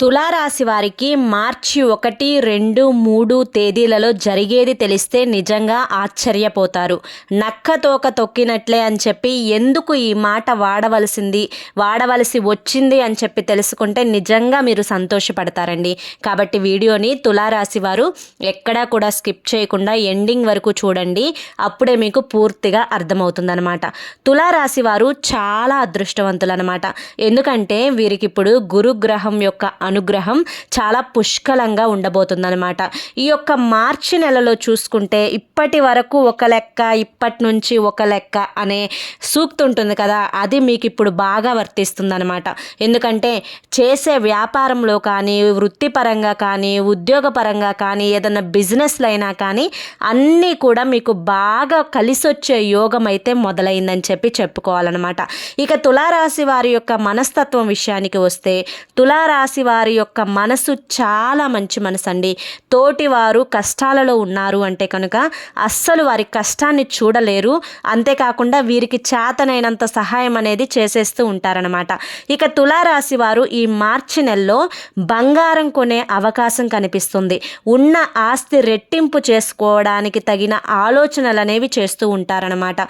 తులారాశి వారికి మార్చి ఒకటి రెండు మూడు తేదీలలో జరిగేది తెలిస్తే నిజంగా ఆశ్చర్యపోతారు. నక్క తోక తొక్కినట్లే అని చెప్పి ఎందుకు ఈ మాట వాడవలసింది వాడవలసి వచ్చింది అని చెప్పి తెలుసుకుంటే నిజంగా మీరు సంతోషపడతారండి. కాబట్టి వీడియోని తులారాశి వారు ఎక్కడా కూడా స్కిప్ చేయకుండా ఎండింగ్ వరకు చూడండి. అప్పుడే మీకు పూర్తిగా అర్థమవుతుందనమాట తులారాశి వారు చాలా అదృష్టవంతులు అనమాట ఎందుకంటే వీరికి ఇప్పుడు గురుగ్రహం యొక్క అనుగ్రహం చాలా పుష్కలంగా ఉండబోతుందనమాట ఈ యొక్క మార్చి నెలలో చూసుకుంటే ఇప్పటి వరకు ఒక లెక్క ఇప్పటి నుంచి ఒక లెక్క అనే సూక్తి ఉంటుంది కదా. అది మీకు ఇప్పుడు బాగా వర్తిస్తుందన్నమాట. ఎందుకంటే చేసే వ్యాపారంలో కానీ వృత్తిపరంగా కానీ ఉద్యోగపరంగా కానీ ఏదైనా బిజినెస్లో అయినా కానీ అన్నీ కూడా మీకు బాగా కలిసొచ్చే యోగం అయితే మొదలైందని చెప్పి చెప్పుకోవాలన్నమాట. ఇక తులారాశి వారి యొక్క మనస్తత్వం విషయానికి వస్తే తులారాశి వారి వారి యొక్క మనసు చాలా మంచి మనసు అండి తోటి వారు కష్టాలలో ఉన్నారు అంటే కనుక అస్సలు వారి కష్టాన్ని చూడలేరు. అంతేకాకుండా వీరికి చేతనైనంత సహాయం అనేది చేసేస్తూ ఉంటారనమాట ఇక తులారాశి వారు ఈ మార్చి నెలలో బంగారం కొనే అవకాశం కనిపిస్తుంది. ఉన్న ఆస్తి రెట్టింపు చేసుకోవడానికి తగిన ఆలోచనలు అనేవి చేస్తూ ఉంటారనమాట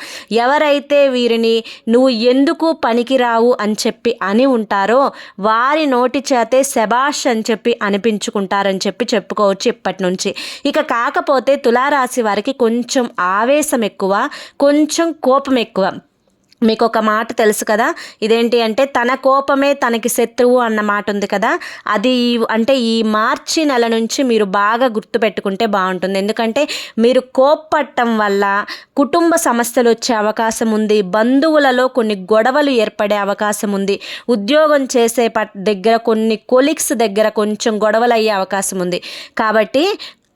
ఎవరైతే వీరిని నువ్వు ఎందుకు పనికిరావు అని చెప్పి అని ఉంటారో వారి నోటి చేతే శబాష్ అని చెప్పి అనిపించుకుంటారని చెప్పి చెప్పుకోవచ్చు ఇప్పటి నుంచి ఇక కాకపోతే తులారాశి వారికి కొంచెం ఆవేశం ఎక్కువ కొంచెం కోపం ఎక్కువ. మీకు ఒక మాట తెలుసు కదా? ఇదేంటి అంటే తన కోపమే తనకి శత్రువు అన్న మాట ఉంది కదా? అది అంటే ఈ మార్చి నెల నుంచి మీరు బాగా గుర్తుపెట్టుకుంటే బాగుంటుంది. ఎందుకంటే మీరు కోప్పట్టం వల్ల కుటుంబ సమస్యలు వచ్చే అవకాశం ఉంది. బంధువులలో కొన్ని గొడవలు ఏర్పడే అవకాశం ఉంది. ఉద్యోగం చేసే దగ్గర కొన్ని కొలిక్స్ దగ్గర కొంచెం గొడవలు అయ్యే అవకాశం ఉంది. కాబట్టి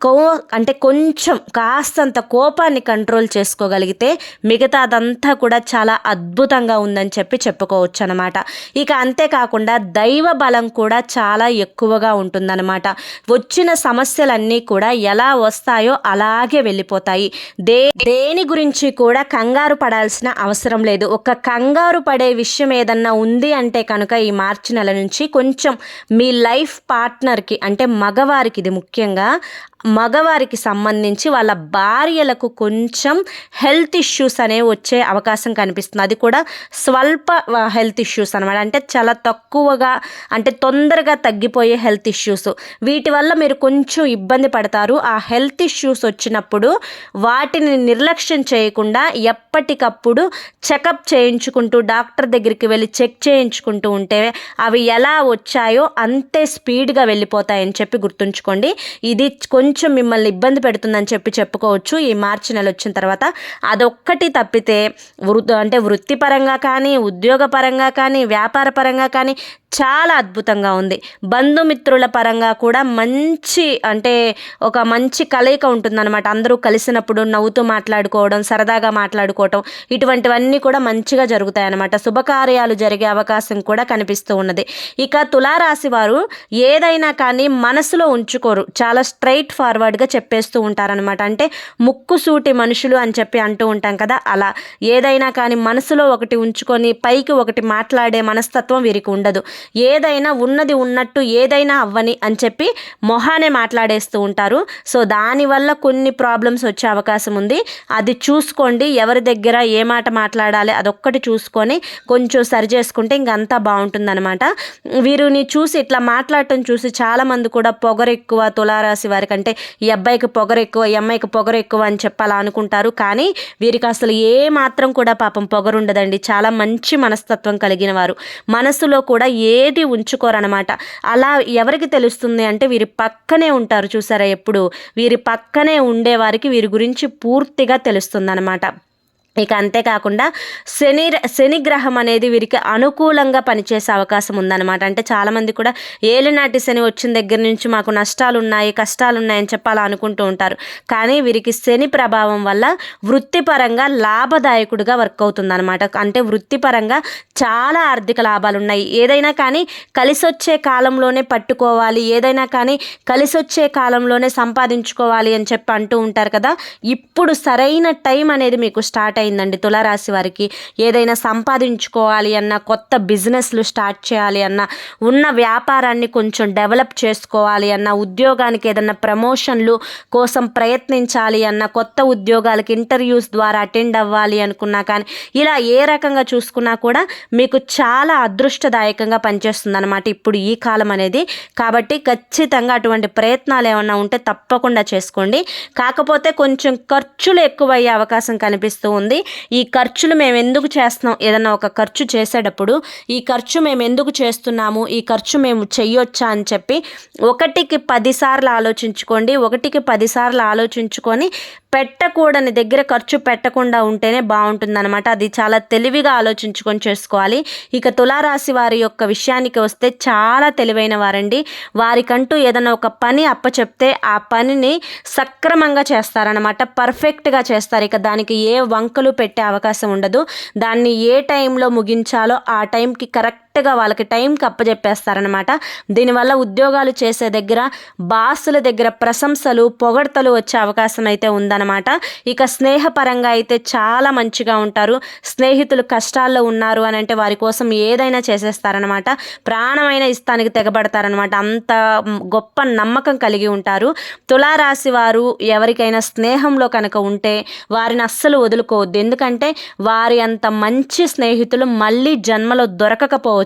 కో అంటే కొంచెం కాస్తంత కోపాన్ని కంట్రోల్ చేసుకోగలిగితే మిగతాదంతా కూడా చాలా అద్భుతంగా ఉందని చెప్పి చెప్పుకోవచ్చు అనమాట ఇక అంతేకాకుండా దైవ బలం కూడా చాలా ఎక్కువగా ఉంటుందన్నమాట వచ్చిన సమస్యలన్నీ కూడా ఎలా వస్తాయో అలాగే వెళ్ళిపోతాయి. దే దేని గురించి కూడా కంగారు పడాల్సిన అవసరం లేదు. ఒక కంగారు పడే విషయం ఏదన్నా ఉంది అంటే కనుక ఈ మార్చి నెల నుంచి కొంచెం మీ లైఫ్ పార్ట్నర్కి అంటే మగవారికి ఇది ముఖ్యంగా మగవారికి సంబంధించి వాళ్ళ భార్యలకు కొంచెం హెల్త్ ఇష్యూస్ అనేవి వచ్చే అవకాశం కనిపిస్తుంది. అది కూడా స్వల్ప హెల్త్ ఇష్యూస్ అనమాట అంటే చాలా తక్కువగా అంటే తొందరగా తగ్గిపోయే హెల్త్ ఇష్యూస్. వీటి వల్ల మీరు కొంచెం ఇబ్బంది పడతారు. ఆ హెల్త్ ఇష్యూస్ వచ్చినప్పుడు వాటిని నిర్లక్ష్యం చేయకుండా ఎప్పటికప్పుడు చెకప్ చేయించుకుంటూ డాక్టర్ దగ్గరికి వెళ్ళి చెక్ చేయించుకుంటూ ఉంటే అవి ఎలా వచ్చాయో అంతే స్పీడ్గా వెళ్ళిపోతాయని చెప్పి గుర్తుంచుకోండి. ఇది కొంచెం కొంచెం మిమ్మల్ని ఇబ్బంది పెడుతుందని చెప్పి చెప్పుకోవచ్చు. ఈ మార్చి నెల వచ్చిన తర్వాత అదొక్కటి తప్పితే వృ అంటే వృత్తిపరంగా కానీ ఉద్యోగపరంగా కానీ వ్యాపార పరంగా కానీ చాలా అద్భుతంగా ఉంది. బంధుమిత్రుల పరంగా కూడా మంచి అంటే ఒక మంచి కలయిక ఉంటుందన్నమాట. అందరూ కలిసినప్పుడు నవ్వుతూ మాట్లాడుకోవడం సరదాగా మాట్లాడుకోవటం ఇటువంటివన్నీ కూడా మంచిగా జరుగుతాయి అన్నమాట శుభకార్యాలు జరిగే అవకాశం కూడా కనిపిస్తూ ఉన్నది. ఇక తులారాశి వారు ఏదైనా కానీ మనసులో ఉంచుకోరు. చాలా స్ట్రైట్ ఫార్వర్డ్గా చెప్పేస్తూ ఉంటారనమాట అంటే ముక్కుసూటి మనుషులు అని చెప్పి అంటూ ఉంటాం కదా అలా. ఏదైనా కానీ మనసులో ఒకటి ఉంచుకొని పైకి ఒకటి మాట్లాడే మనస్తత్వం వీరికి ఉండదు. ఏదైనా ఉన్నది ఉన్నట్టు ఏదైనా అవ్వని అని చెప్పి మొహానే మాట్లాడేస్తూ ఉంటారు. సో దానివల్ల కొన్ని ప్రాబ్లమ్స్ వచ్చే అవకాశం ఉంది. అది చూసుకోండి. ఎవరి దగ్గర ఏ మాట మాట్లాడాలి అదొక్కటి చూసుకొని కొంచెం సరి చేసుకుంటే ఇంకంతా బాగుంటుందన్నమాట. వీరిని చూసి ఇట్లా మాట్లాడటం చూసి చాలామంది కూడా పొగరు ఎక్కువ తులారాశి వారికి ఈ అబ్బాయికి పొగరు ఎక్కువ ఈ అమ్మాయికి పొగరు ఎక్కువ అని చెప్పాలా అనుకుంటారు. కానీ వీరికి అసలు ఏ మాత్రం కూడా పాపం పొగరు ఉండదండి. చాలా మంచి మనస్తత్వం కలిగిన వారు. మనసులో కూడా ఏ ఏది ఉంచుకోరనమాట అలా ఎవరికి తెలుస్తుంది అంటే వీరి పక్కనే ఉంటారు చూసారా ఎప్పుడు? వీరి పక్కనే ఉండేవారికి వీరి గురించి పూర్తిగా తెలుస్తుందన్నమాట. ఇక అంతేకాకుండా శని శని గ్రహం అనేది వీరికి అనుకూలంగా పనిచేసే అవకాశం ఉందన్నమాట. అంటే చాలామంది కూడా ఏలినాటి శని వచ్చిన దగ్గర నుంచి మాకు నష్టాలు ఉన్నాయి కష్టాలు ఉన్నాయని చెప్పాలా అనుకుంటూ ఉంటారు. కానీ వీరికి శని ప్రభావం వల్ల వృత్తిపరంగా లాభదాయకుడిగా వర్క్ అవుతుంది అనమాట అంటే వృత్తిపరంగా చాలా ఆర్థిక లాభాలు ఉన్నాయి ఏదైనా కానీ కలిసొచ్చే కాలంలోనే పట్టుకోవాలి ఏదైనా కానీ కలిసొచ్చే కాలంలోనే సంపాదించుకోవాలి అని చెప్పి అంటూ ఉంటారు కదా. ఇప్పుడు సరైన టైం అనేది మీకు స్టార్ట్ అయిందండి. తులారాశి వారికి ఏదైనా సంపాదించుకోవాలి అన్న కొత్త బిజినెస్లు స్టార్ట్ చేయాలి అన్న ఉన్న వ్యాపారాన్ని కొంచెం డెవలప్ చేసుకోవాలి అన్న ఉద్యోగానికి ఏదైనా ప్రమోషన్లు కోసం ప్రయత్నించాలి అన్న కొత్త ఉద్యోగాలకి ఇంటర్వ్యూస్ ద్వారా అటెండ్ అవ్వాలి అనుకున్నా కానీ ఇలా ఏ రకంగా చూసుకున్నా కూడా మీకు చాలా అదృష్టదాయకంగా పనిచేస్తుంది అనమాట ఇప్పుడు ఈ కాలం అనేది. కాబట్టి ఖచ్చితంగా అటువంటి ప్రయత్నాలు ఏమన్నా ఉంటే తప్పకుండా చేసుకోండి. కాకపోతే కొంచెం ఖర్చులు ఎక్కువయ్యే అవకాశం కనిపిస్తూ ఉంది. ఈ ఖర్చులు మేము ఎందుకు చేస్తున్నాం? ఏదైనా ఒక ఖర్చు చేసేటప్పుడు ఈ ఖర్చు మేము ఎందుకు చేస్తున్నాము? ఈ ఖర్చు మేము చెయ్యొచ్చా అని చెప్పి ఒకటికి పదిసార్లు ఆలోచించుకోండి. ఒకటికి పదిసార్లు ఆలోచించుకొని పెట్టకూడని దగ్గర ఖర్చు పెట్టకుండా ఉంటేనే బాగుంటుందన్నమాట. అది చాలా తెలివిగా ఆలోచించుకొని చేసుకోవాలి. ఇక తులారాశి వారి యొక్క విషయానికి వస్తే చాలా తెలివైన వారండి. వారికంటూ ఏదైనా ఒక పని అప్పచెప్తే ఆ పనిని సక్రమంగా చేస్తారనమాట పర్ఫెక్ట్గా చేస్తారు. ఇక దానికి ఏ వంకలు పెట్టే అవకాశం ఉండదు. దాన్ని ఏ టైంలో ముగించాలో ఆ టైంకి కరెక్ట్ కరెక్ట్గా వాళ్ళకి టైంకి అప్పచెప్పేస్తారనమాట దీనివల్ల ఉద్యోగాలు చేసే దగ్గర బాసుల దగ్గర ప్రశంసలు పొగడ్తలు వచ్చే అవకాశం అయితే ఉందన్నమాట. ఇక స్నేహపరంగా అయితే చాలా మంచిగా ఉంటారు. స్నేహితులు కష్టాల్లో ఉన్నారు అని అంటే వారి కోసం ఏదైనా చేసేస్తారనమాట ప్రాణమైన ఇస్తానికి తెగబడతారనమాట అంత గొప్ప నమ్మకం కలిగి ఉంటారు. తులారాశి వారు ఎవరికైనా స్నేహంలో కనుక ఉంటే వారిని అస్సలు వదులుకోవద్దు. ఎందుకంటే వారి అంత మంచి స్నేహితులు మళ్ళీ జన్మలో దొరకకపోవచ్చు.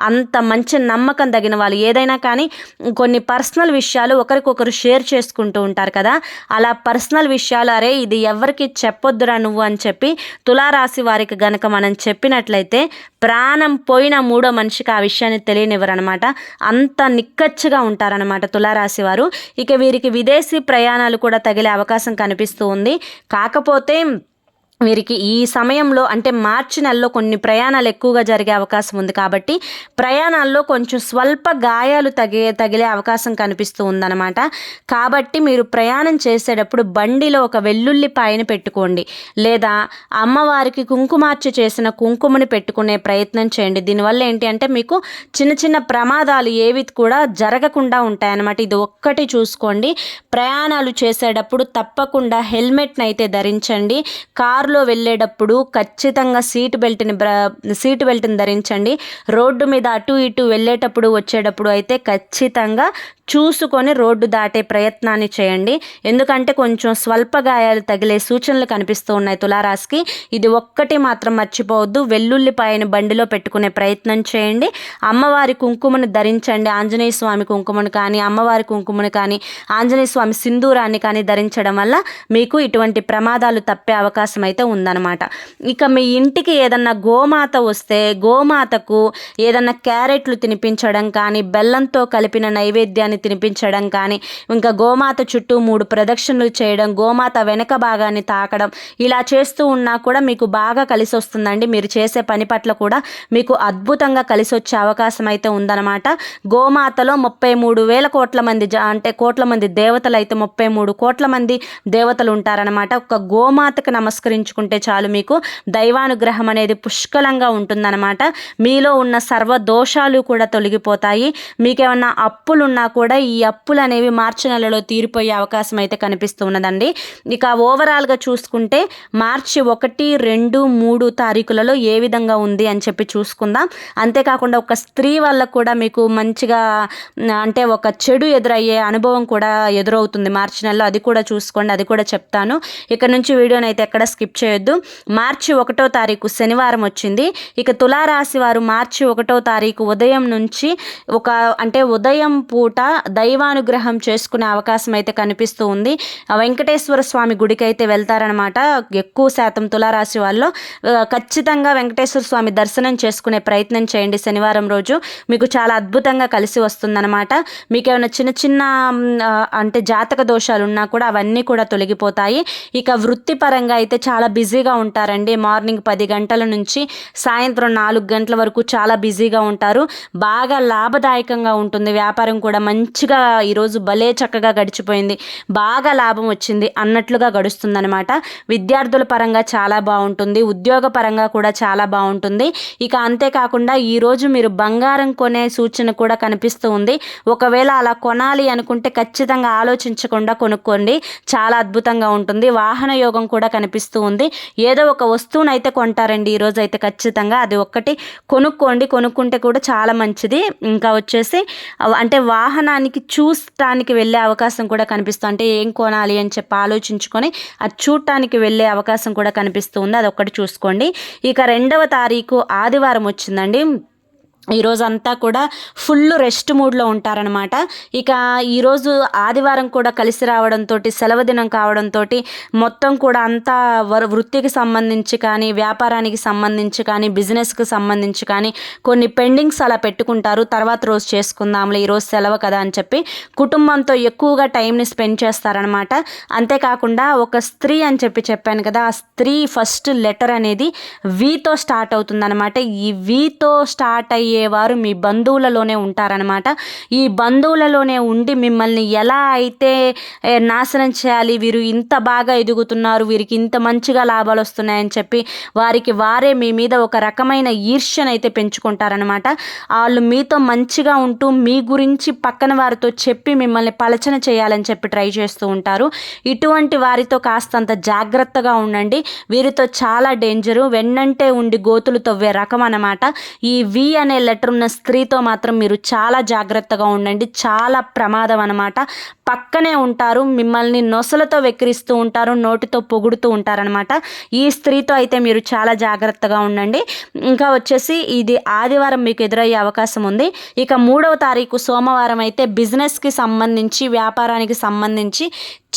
అంత మంచి నమ్మకం తగిన వాళ్ళు ఏదైనా కానీ కొన్ని పర్సనల్ విషయాలు ఒకరికొకరు షేర్ చేసుకుంటూ ఉంటారు కదా. అలా పర్సనల్ విషయాలు అరే ఇది ఎవరికి చెప్పొద్దురా నువ్వు అని చెప్పి తులారాశి వారికి గనక మనం చెప్పినట్లయితే ప్రాణం పోయిన మూడో మనిషికి ఆ విషయాన్ని తెలియనివ్వరనమాట అంత నిక్కచ్చిగా ఉంటారనమాట తులారాశి వారు. ఇక వీరికి విదేశీ ప్రయాణాలు కూడా తగిలే అవకాశం కనిపిస్తూ ఉంది. కాకపోతే వీరికి ఈ సమయంలో అంటే మార్చి నెలలో కొన్ని ప్రయాణాలు ఎక్కువగా జరిగే అవకాశం ఉంది కాబట్టి ప్రయాణాల్లో కొంచెం స్వల్ప గాయాలు తగి తగిలే అవకాశం కనిపిస్తూ ఉందన్నమాట. కాబట్టి మీరు ప్రయాణం చేసేటప్పుడు బండిలో ఒక వెల్లుల్లి పాయని పెట్టుకోండి. లేదా అమ్మవారికి కుంకుమార్చి చేసిన కుంకుమని పెట్టుకునే ప్రయత్నం చేయండి. దీనివల్ల ఏంటి అంటే మీకు చిన్న చిన్న ప్రమాదాలు ఏవి కూడా జరగకుండా ఉంటాయన్నమాట. ఇది ఒక్కటి చూసుకోండి. ప్రయాణాలు చేసేటప్పుడు తప్పకుండా హెల్మెట్ని అయితే ధరించండి. కారు కారులో వెళ్ళేటప్పుడు ఖచ్చితంగా సీట్ బెల్ట్ని బ్ర సీట్ బెల్ట్ని ధరించండి. రోడ్డు మీద అటు ఇటు వెళ్ళేటప్పుడు వచ్చేటప్పుడు అయితే ఖచ్చితంగా చూసుకొని రోడ్డు దాటే ప్రయత్నాన్ని చేయండి. ఎందుకంటే కొంచెం స్వల్ప గాయాలు తగిలే సూచనలు కనిపిస్తూ ఉన్నాయి తులారాశికి. ఇది ఒక్కటి మాత్రం మర్చిపోవద్దు. వెల్లుల్లిపాయని బండిలో పెట్టుకునే ప్రయత్నం చేయండి. అమ్మవారి కుంకుమను ధరించండి. ఆంజనేయ స్వామి కుంకుమను కానీ అమ్మవారి కుంకుమను కానీ ఆంజనేయ స్వామి సింధూరాన్ని కానీ ధరించడం వల్ల మీకు ఇటువంటి ప్రమాదాలు తప్పే అవకాశం అయితే అయితే ఉందన్నమాట. ఇక మీ ఇంటికి ఏదన్నా గోమాత వస్తే గోమాతకు ఏదన్నా క్యారెట్లు తినిపించడం కానీ బెల్లంతో కలిపిన నైవేద్యాన్ని తినిపించడం కానీ ఇంకా గోమాత చుట్టూ మూడు ప్రదక్షిణలు చేయడం గోమాత వెనక భాగాన్ని తాకడం ఇలా చేస్తూ ఉన్నా కూడా మీకు బాగా కలిసి వస్తుందండి మీరు చేసే పని పట్ల కూడా మీకు అద్భుతంగా కలిసి వచ్చే అవకాశం అయితే ఉందన్నమాట. గోమాతలో ముప్పై మూడు వేల కోట్ల మంది అంటే కోట్ల మంది దేవతలు అయితే ముప్పై మూడు కోట్ల మంది దేవతలు ఉంటారనమాట ఒక గోమాతకు నమస్కరించుకుంటే చాలు మీకు దైవానుగ్రహం అనేది పుష్కలంగా ఉంటుందన్నమాట. మీలో ఉన్న సర్వ దోషాలు కూడా తొలగిపోతాయి. మీకేమన్నా అప్పులున్నా కూడా కూడా ఈ అప్పులు అనేవి మార్చి నెలలో తీరిపోయే అవకాశం అయితే కనిపిస్తూ ఉన్నదండి. ఇక ఓవరాల్గా చూసుకుంటే మార్చి ఒకటి రెండు మూడు తారీఖులలో ఏ విధంగా ఉంది అని చెప్పి చూసుకుందాం. అంతేకాకుండా ఒక స్త్రీ వల్ల కూడా మీకు మంచిగా అంటే ఒక చెడు ఎదురయ్యే అనుభవం కూడా ఎదురవుతుంది మార్చి నెలలో. అది కూడా చూసుకోండి అది కూడా చెప్తాను. ఇక్కడ నుంచి వీడియోని అయితే ఎక్కడ స్కిప్ చేయొద్దు. మార్చి ఒకటో తారీఖు శనివారం వచ్చింది. ఇక తులారాశి వారు మార్చి ఒకటో తారీఖు ఉదయం నుంచి ఒక అంటే ఉదయం పూట దైవానుగ్రహం చేసుకునే అవకాశం అయితే కనిపిస్తూ ఉంది. వెంకటేశ్వర స్వామి గుడికి అయితే వెళ్తారనమాట ఎక్కువ శాతం తులారాశి వాళ్ళు. ఖచ్చితంగా వెంకటేశ్వర స్వామి దర్శనం చేసుకునే ప్రయత్నం చేయండి శనివారం రోజు. మీకు చాలా అద్భుతంగా కలిసి వస్తుందన్నమాట. మీకు ఏమైనా చిన్న చిన్న అంటే జాతక దోషాలు ఉన్నా కూడా అవన్నీ కూడా తొలగిపోతాయి. ఇక వృత్తిపరంగా అయితే చాలా బిజీగా ఉంటారండి. మార్నింగ్ పది గంటల నుంచి సాయంత్రం నాలుగు గంటల వరకు చాలా బిజీగా ఉంటారు. బాగా లాభదాయకంగా ఉంటుంది. వ్యాపారం కూడా మంచిగా ఈరోజు భలే చక్కగా గడిచిపోయింది. బాగా లాభం వచ్చింది అన్నట్లుగా గడుస్తుందనమాట విద్యార్థుల పరంగా చాలా బాగుంటుంది. ఉద్యోగ పరంగా కూడా చాలా బాగుంటుంది. ఇక అంతేకాకుండా ఈరోజు మీరు బంగారం కొనే సూచన కూడా కనిపిస్తూ ఉంది. ఒకవేళ అలా కొనాలి అనుకుంటే ఖచ్చితంగా ఆలోచించకుండా కొనుక్కోండి. చాలా అద్భుతంగా ఉంటుంది. వాహన యోగం కూడా కనిపిస్తూ ఉంది. ఉంది ఏదో ఒక వస్తువును అయితే కొంటారండి ఈరోజు అయితే ఖచ్చితంగా అది ఒక్కటి కొనుక్కోండి. కొనుక్కుంటే కూడా చాలా మంచిది. ఇంకా వచ్చేసి అంటే వాహనానికి చూడటానికి వెళ్ళే అవకాశం కూడా కనిపిస్తుంది. అంటే ఏం కొనాలి అని చెప్పి ఆలోచించుకొని అది చూడటానికి వెళ్ళే అవకాశం కూడా కనిపిస్తూ ఉంది అది ఒక్కటి చూసుకోండి. ఇక రెండవ తారీఖు ఆదివారం వచ్చిందండి. ఈరోజు అంతా కూడా ఫుల్ రెస్ట్ మూడ్లో ఉంటారనమాట ఇక ఈరోజు ఆదివారం కూడా కలిసి రావడంతో సెలవు దినం కావడంతో మొత్తం కూడా అంతా వృత్తికి సంబంధించి కానీ వ్యాపారానికి సంబంధించి కానీ బిజినెస్కి సంబంధించి కానీ కొన్ని పెండింగ్స్ అలా పెట్టుకుంటారు. తర్వాత రోజు చేసుకుందాంలే ఈరోజు సెలవు కదా అని చెప్పి కుటుంబంతో ఎక్కువగా టైంని స్పెండ్ చేస్తారనమాట అంతేకాకుండా ఒక స్త్రీ అని చెప్పి చెప్పాను కదా ఆ స్త్రీ ఫస్ట్ లెటర్ అనేది వీతో స్టార్ట్ అవుతుందన్నమాట. ఈ వీతో స్టార్ట్ అయ్యేవారు మీ బంధువులలోనే ఉంటారనమాట ఈ బంధువులలోనే ఉండి మిమ్మల్ని ఎలా అయితే ఏ, నాశనం చేయాలి వీరు ఇంత బాగా ఎదుగుతున్నారు వీరికి ఇంత మంచిగా లాభాలు వస్తున్నాయని చెప్పి వారికి వారే మీ మీద ఒక రకమైన ఈర్ష్యను అయితే పెంచుకుంటారనమాట వాళ్ళు మీతో మంచిగా ఉంటూ మీ గురించి పక్కన వారితో చెప్పి మిమ్మల్ని పలచన చేయాలని చెప్పి ట్రై చేస్తూ ఉంటారు. ఇటువంటి వారితో కాస్తంత జాగ్రత్తగా ఉండండి. వీరితో చాలా డేంజరు. వెన్నంటే ఉండి గోతులు తవ్వే రకం అన్నమాట. ఈ వి అనే లెటర్ ఉన్న స్త్రీతో మాత్రం మీరు చాలా జాగ్రత్తగా ఉండండి. చాలా ప్రమాదం అన్నమాట. పక్కనే ఉంటారు మిమ్మల్ని నొసలతో వెక్కిరిస్తూ ఉంటారు నోటితో పొగుడుతూ ఉంటారనమాట ఈ స్త్రీతో అయితే మీరు చాలా జాగ్రత్తగా ఉండండి. ఇంకా వచ్చేసి ఇది ఆదివారం మీకు ఎదురయ్యే అవకాశం ఉంది. ఇక మూడవ తారీఖు సోమవారం అయితే బిజినెస్కి సంబంధించి వ్యాపారానికి సంబంధించి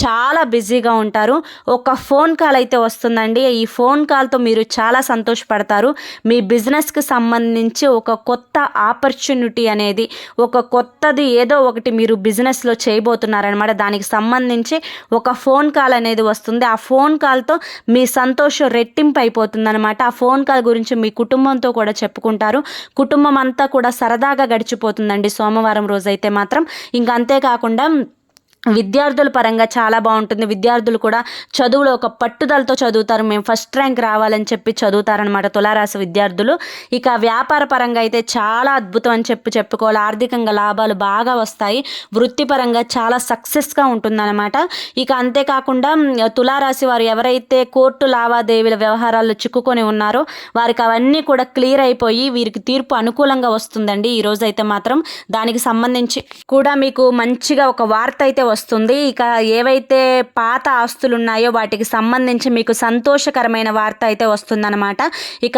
చాలా బిజీగా ఉంటారు. ఒక ఫోన్ కాల్ అయితే వస్తుందండి. ఈ ఫోన్ కాల్తో మీరు చాలా సంతోషపడతారు. మీ బిజినెస్కి సంబంధించి ఒక కొత్త ఆపర్చునిటీ అనేది ఒక కొత్తది ఏదో ఒకటి మీరు బిజినెస్లో చేయబోతున్నారు. చేయబోతున్నారనమాట దానికి సంబంధించి ఒక ఫోన్ కాల్ అనేది వస్తుంది. ఆ ఫోన్ కాల్తో మీ సంతోషం రెట్టింపు అయిపోతుందనమాట ఆ ఫోన్ కాల్ గురించి మీ కుటుంబంతో కూడా చెప్పుకుంటారు. కుటుంబం అంతా కూడా సరదాగా గడిచిపోతుందండి సోమవారం రోజైతే మాత్రం. ఇంకా అంతేకాకుండా విద్యార్థుల పరంగా చాలా బాగుంటుంది. విద్యార్థులు కూడా చదువులో ఒక పట్టుదలతో చదువుతారు. మేము ఫస్ట్ ర్యాంక్ రావాలని చెప్పి చదువుతారనమాట తులారాశి విద్యార్థులు. ఇక వ్యాపార పరంగా అయితే చాలా అద్భుతం అని చెప్పి చెప్పుకోవాలి. ఆర్థికంగా లాభాలు బాగా వస్తాయి. వృత్తిపరంగా చాలా సక్సెస్గా ఉంటుందన్నమాట. ఇక అంతేకాకుండా తులారాశి వారు ఎవరైతే కోర్టు లావాదేవీల వ్యవహారాల్లో చిక్కుకొని ఉన్నారో వారికి అవన్నీ కూడా క్లియర్ అయిపోయి వీరికి తీర్పు అనుకూలంగా వస్తుందండి. ఈ రోజు అయితే మాత్రం దానికి సంబంధించి కూడా మీకు మంచిగా ఒక వార్త అయితే వస్తుంది. ఇక ఏవైతే పాత ఆస్తులు ఉన్నాయో వాటికి సంబంధించి మీకు సంతోషకరమైన వార్త అయితే వస్తుందన్నమాట. ఇక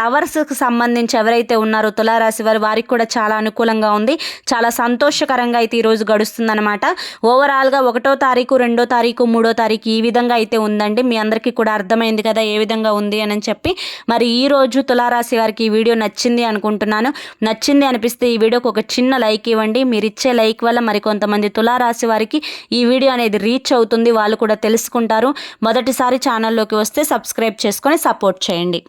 లవర్స్కి సంబంధించి ఎవరైతే ఉన్నారో తులారాశి వారు వారికి కూడా చాలా అనుకూలంగా ఉంది. చాలా సంతోషకరంగా అయితే ఈరోజు గడుస్తుందన్నమాట. ఓవరాల్గా ఒకటో తారీఖు రెండో తారీఖు మూడో తారీఖు ఈ విధంగా అయితే ఉందండి. మీ అందరికీ కూడా అర్థమైంది కదా ఏ విధంగా ఉంది అని చెప్పి. మరి ఈ రోజు తులారాశి వారికి ఈ వీడియో నచ్చింది అనుకుంటున్నాను. నచ్చింది అనిపిస్తే ఈ వీడియోకి ఒక చిన్న లైక్ ఇవ్వండి. మీరు ఇచ్చే లైక్ వల్ల మరి కొంతమంది తులారాశి వారికి ఈ వీడియో అనేది రీచ్ అవుతుంది వాళ్ళు కూడా తెలుసుకుంటారు. మొదటిసారి ఛానల్లోకి వస్తే సబ్స్క్రైబ్ చేసుకొని సపోర్ట్ చేయండి.